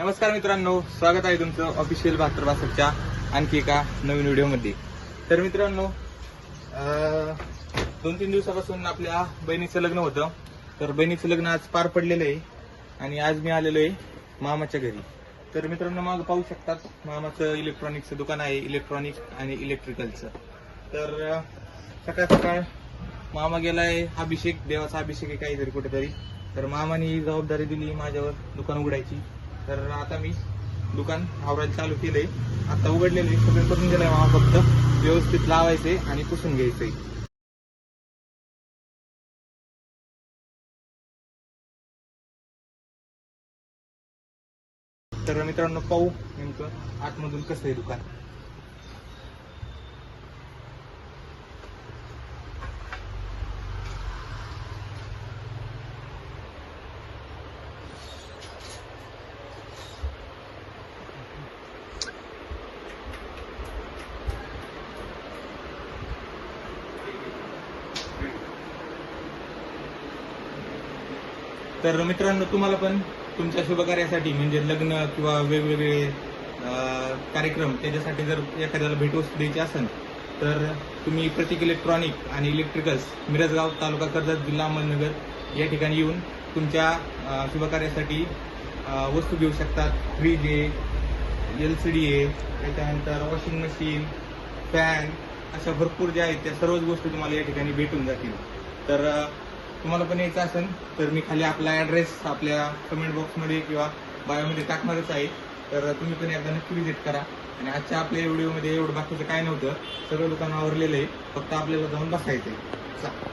नमस्कार मित्रांनो स्वागत आहे तुमचं ऑफिशियल बहात्तर बासष्टच्या आणखी एका नवीन व्हिडिओमध्ये. तर मित्रांनो दोन तीन दिवसापासून आपल्या बहिणीचं लग्न होतं. तर बहिणीचं लग्न आज पार पडलेलं आहे आणि आज मी आलेलो आहे मामाच्या घरी. तर मित्रांनो मग पाहू शकतात मामाचं इलेक्ट्रॉनिक्सचं दुकान आहे इलेक्ट्रॉनिक आणि इलेक्ट्रिकलचं तर सकाळ सकाळ मामा गेलाय अभिषेक देवाचा अभिषेक आहे काहीतरी कुठेतरी. तर मामाने ही जबाबदारी दिली माझ्यावर दुकान उघडायची. तर आता मी दुकान आवरायला चालू केलंय. आता उघडलेले सगळे करून गेलंय मामा फक्त. व्यवस्थित लावायचंय आणि पुसून घ्यायचंय. तर मित्रांनो पाहू नेमकं आतमधून कसं आहे दुकान. तर मित्रांनो तुम्हाला पण तुमच्या शुभकार्यासाठी म्हणजे लग्न किंवा वेगवेगळे कार्यक्रम त्याच्यासाठी जर एखाद्याला भेटवस्तू द्यायची असेल तर तुम्ही प्रतीक इलेक्ट्रॉनिक आणि इलेक्ट्रिकल्स मिरजगाव तालुका कर्जत जिल्हा अहमदनगर या ठिकाणी येऊन तुमच्या शुभकार्यासाठी वस्तू घेऊ शकतात. फ्रीज आहे एल सी डी आहे त्याच्यानंतर वॉशिंग मशीन फॅन अशा भरपूर ज्या आहेत त्या सर्वच गोष्टी तुम्हाला या ठिकाणी भेटून जातील. तर तुम्हाला पण यायचं असेल तर मी खाली आपला ऍड्रेस आपल्या कमेंट बॉक्समध्ये किंवा बायोमध्ये टाकणारच आहे. तर तुम्ही पण एकदा नक्की विजिट करा. आणि आजच्या आपल्या व्हिडिओमध्ये एवढं बाकीचं काय नव्हतं सगळं लोकांना आवरलेलं आहे. फक्त आपल्याला जाऊन बसायचं आहे